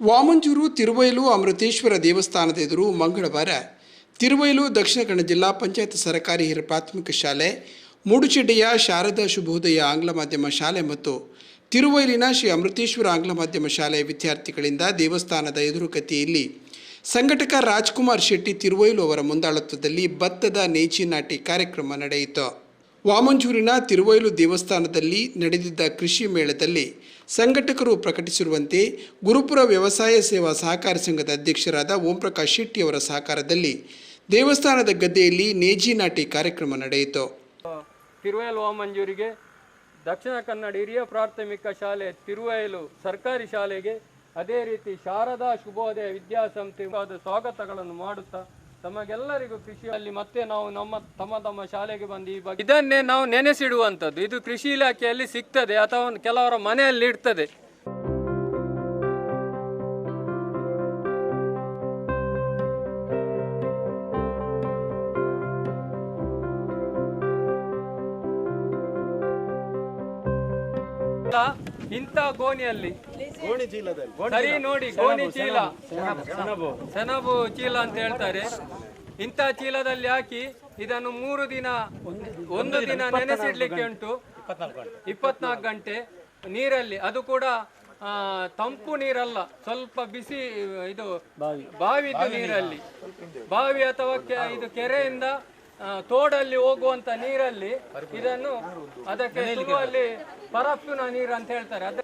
ವಾಮಂಜೂರು, ತಿರುವೈಲು, ಅಮೃತೇಶ್ವರ ದೇವಸ್ಥಾನದ ಎದುರು ಮಂಗಳವಾರ ತಿರುವೈಲು, ದಕ್ಷಿಣ ಕನ್ನಡ ಜಿಲ್ಲಾ ಪಂಚಾಯತ್ ಸರ್ಕಾರಿ ಹಿರಿಯ ಪ್ರಾಥಮಿಕ ಶಾಲೆ ಮೂಡುಚಿಡ್ಡೆಯ ಶಾರದಾ ಶುಭೋದಯ ಆಂಗ್ಲ ಮಾಧ್ಯಮ ಶಾಲೆ ಮತ್ತು ತಿರುವೈಲಿನ ಶ್ರೀ ಅಮೃತೇಶ್ವರ ಆಂಗ್ಲ ಮಾಧ್ಯಮ ಶಾಲೆಯ ವಿದ್ಯಾರ್ಥಿಗಳಿಂದ ದೇವಸ್ಥಾನದ ಎದುರುಗತಿಯಲ್ಲಿ ಸಂಘಟಕ ರಾಜ್ಕುಮಾರ್ ಶೆಟ್ಟಿ ತಿರುವೈಲು ಅವರ ಮುಂದಾಳತ್ವದಲ್ಲಿ ಭತ್ತದ ನೇಚಿ ನಾಟಿ ಕಾರ್ಯಕ್ರಮ ನಡೆಯಿತು. ವಾಮಂಜೂರಿನ ತಿರುವೈಲು ದೇವಸ್ಥಾನದಲ್ಲಿ ನಡೆದಿದ್ದ ಕೃಷಿ ಮೇಳದಲ್ಲಿ ಸಂಘಟಕರು ಪ್ರಕಟಿಸಿರುವಂತೆ ಗುರುಪುರ ವ್ಯವಸಾಯ ಸೇವಾ ಸಹಕಾರ ಸಂಘದ ಅಧ್ಯಕ್ಷರಾದ ಓಂಪ್ರಕಾಶ್ ಶೆಟ್ಟಿ ಅವರ ಸಹಕಾರದಲ್ಲಿ ದೇವಸ್ಥಾನದ ಗದ್ದೆಯಲ್ಲಿ ನೇಜಿ ನಾಟಿ ಕಾರ್ಯಕ್ರಮ ನಡೆಯಿತು. ತಿರುವಯಲು ವಾಮಂಜೂರಿಗೆ ದಕ್ಷಿಣ ಕನ್ನಡ ಹಿರಿಯ ಪ್ರಾಥಮಿಕ ಶಾಲೆ ತಿರುವಯಲು ಸರ್ಕಾರಿ ಶಾಲೆಗೆ ಅದೇ ರೀತಿ ಶಾರದಾ ಶುಭೋದಯ ವಿದ್ಯಾಸಂಸ್ಥೆ ಸ್ವಾಗತಗಳನ್ನು ಮಾಡುತ್ತಾ ತಮಗೆಲ್ಲರಿಗೂ ಕೃಷಿಯಲ್ಲಿ ಮತ್ತೆ ನಾವು ನಮ್ಮ ತಮ್ಮ ತಮ್ಮ ಶಾಲೆಗೆ ಬಂದು ಈ ಬಗ್ಗೆ ಇದನ್ನೇ ನಾವು ನೆನೆಸಿಡುವಂಥದ್ದು. ಇದು ಕೃಷಿ ಇಲಾಖೆಯಲ್ಲಿ ಸಿಗ್ತದೆ ಅಥವಾ ಕೆಲವರ ಮನೆಯಲ್ಲಿ ಇರ್ತದೆ. ಇಂಥ ಗೋಣಿಯಲ್ಲಿ. ಸರಿ ನೋಡಿ ಗೋಣಿ ಚೀಲ. ಸೆಣಬು ಚೀಲ ಅಂತ ಹೇಳ್ತಾರೆ. ಇಂಥ ಚೀಲದಲ್ಲಿ ಹಾಕಿ ಇದನ್ನು ಮೂರು ದಿನ ಒಂದು ದಿನ ನೆನೆಸಿಡ್ಲಿಕ್ಕೆ ಉಂಟು ಇಪ್ಪತ್ನಾಲ್ಕು ಗಂಟೆ. ನೀರಲ್ಲಿ. ಅದು ಕೂಡ ತಂಪು ನೀರಲ್ಲ ಸ್ವಲ್ಪ ಬಿಸಿ ಇದು ಬಾವಿದು ನೀರಲ್ಲಿ. ಬಾವಿ ಅಥವಾ ಇದು ಕೆರೆಯಿಂದ ತೋಡಲ್ಲಿ ಹೋಗುವಂತ ನೀರಲ್ಲಿ ಇದನ್ನು ಅದಕ್ಕೆ ಅಲ್ಲಿ ಪರಪ್ಪಿನ ನೀರು ಅಂತ ಹೇಳ್ತಾರೆ. ಅದ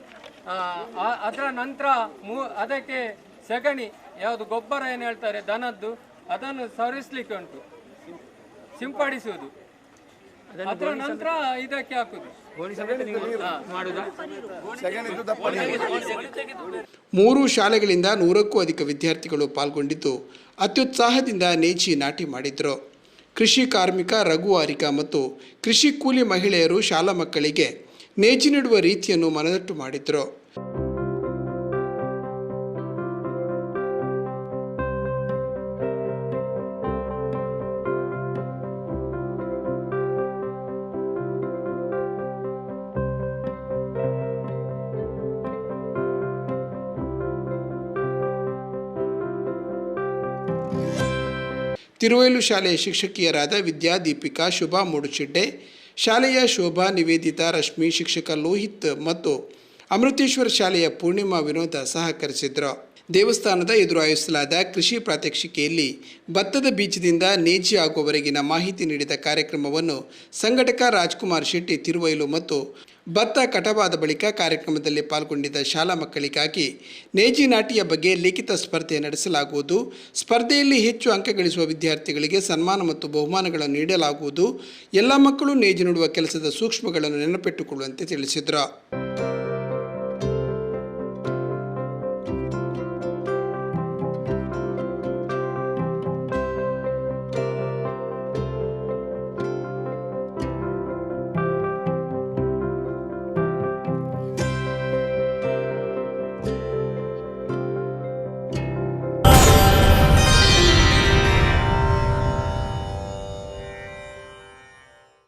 ಅದರ ನಂತರ ಮೂ- ಅದಕ್ಕೆ ಸೆಗಣಿ ಯಾವುದು ಗೊಬ್ಬರ ಏನು ಹೇಳ್ತಾರೆ ದನದ್ದು ಅದನ್ನು ಸರಿಸ್ಲಿಕ್ಕೆ ಉಂಟು. ಸಿಂಪಡಿಸುವುದು. ಅದರ ನಂತರ ಇದಕ್ಕೆ ಹಾಕುದು. ಮೂರು ಶಾಲೆಗಳಿಂದ ನೂರಕ್ಕೂ ಅಧಿಕ ವಿದ್ಯಾರ್ಥಿಗಳು ಪಾಲ್ಗೊಂಡಿದ್ದು ಅತ್ಯುತ್ಸಾಹದಿಂದ ನೇಚಿ ನಾಟಿ ಮಾಡಿದರು. ಕೃಷಿ ಕಾರ್ಮಿಕ ರಘು ಆರಿಕ ಮತ್ತು ಕೃಷಿ ಕೂಲಿ ಮಹಿಳೆಯರು ಶಾಲಾ ಮಕ್ಕಳಿಗೆ ನೇಜಿ ರೀತಿಯನ್ನು ಮನದಟ್ಟು ಮಾಡಿದರು. ತಿರುವೈಲು ಶಾಲೆಯ ಶಿಕ್ಷಕಿಯರಾದ ವಿದ್ಯಾ ದೀಪಿಕಾ, ಶುಭಾ ಮೂಡುಚಿಡ್ಡೆ ಶಾಲೆಯ ಶೋಭಾ, ನಿವೇದಿತಾ, ರಶ್ಮಿ, ಶಿಕ್ಷಕ ಲೋಹಿತ್ ಮತ್ತು ಅಮೃತೇಶ್ವರ ಶಾಲೆಯ ಪೂರ್ಣಿಮಾ ವಿನೋದ ಸಹಕರಿಸಿದರು. ದೇವಸ್ಥಾನದ ಎದುರು ಆಯೋಜಿಸಲಾದ ಕೃಷಿ ಪ್ರಾತ್ಯಕ್ಷಿಕೆಯಲ್ಲಿ ಭತ್ತದ ಬೀಜದಿಂದ ನೇಜಿ ಆಗುವವರೆಗಿನ ಮಾಹಿತಿ ನೀಡಿದ ಕಾರ್ಯಕ್ರಮವನ್ನು ಸಂಘಟಕ ರಾಜ್ಕುಮಾರ್ ಶೆಟ್ಟಿ, ತಿರುವೈಲು ಮತ್ತು ಭತ್ತ ಕಟವಾದ ಬಳಿಕ ಕಾರ್ಯಕ್ರಮದಲ್ಲಿ ಪಾಲ್ಗೊಂಡಿದ್ದ ಶಾಲಾ ಮಕ್ಕಳಿಗಾಗಿ ನೇಜಿ ನಾಟಿಯ ಬಗ್ಗೆ ಲಿಖಿತ ಸ್ಪರ್ಧೆ ನಡೆಸಲಾಗುವುದು. ಸ್ಪರ್ಧೆಯಲ್ಲಿ ಹೆಚ್ಚು ಅಂಕ ಗಳಿಸುವ ವಿದ್ಯಾರ್ಥಿಗಳಿಗೆ ಸನ್ಮಾನ ಮತ್ತು ಬಹುಮಾನಗಳನ್ನು ನೀಡಲಾಗುವುದು. ಎಲ್ಲ ಮಕ್ಕಳು ನೇಜಿ ನೋಡುವ ಕೆಲಸದ ಸೂಕ್ಷ್ಮಗಳನ್ನು ನೆನಪಿಟ್ಟುಕೊಳ್ಳುವಂತೆ ತಿಳಿಸಿದರು.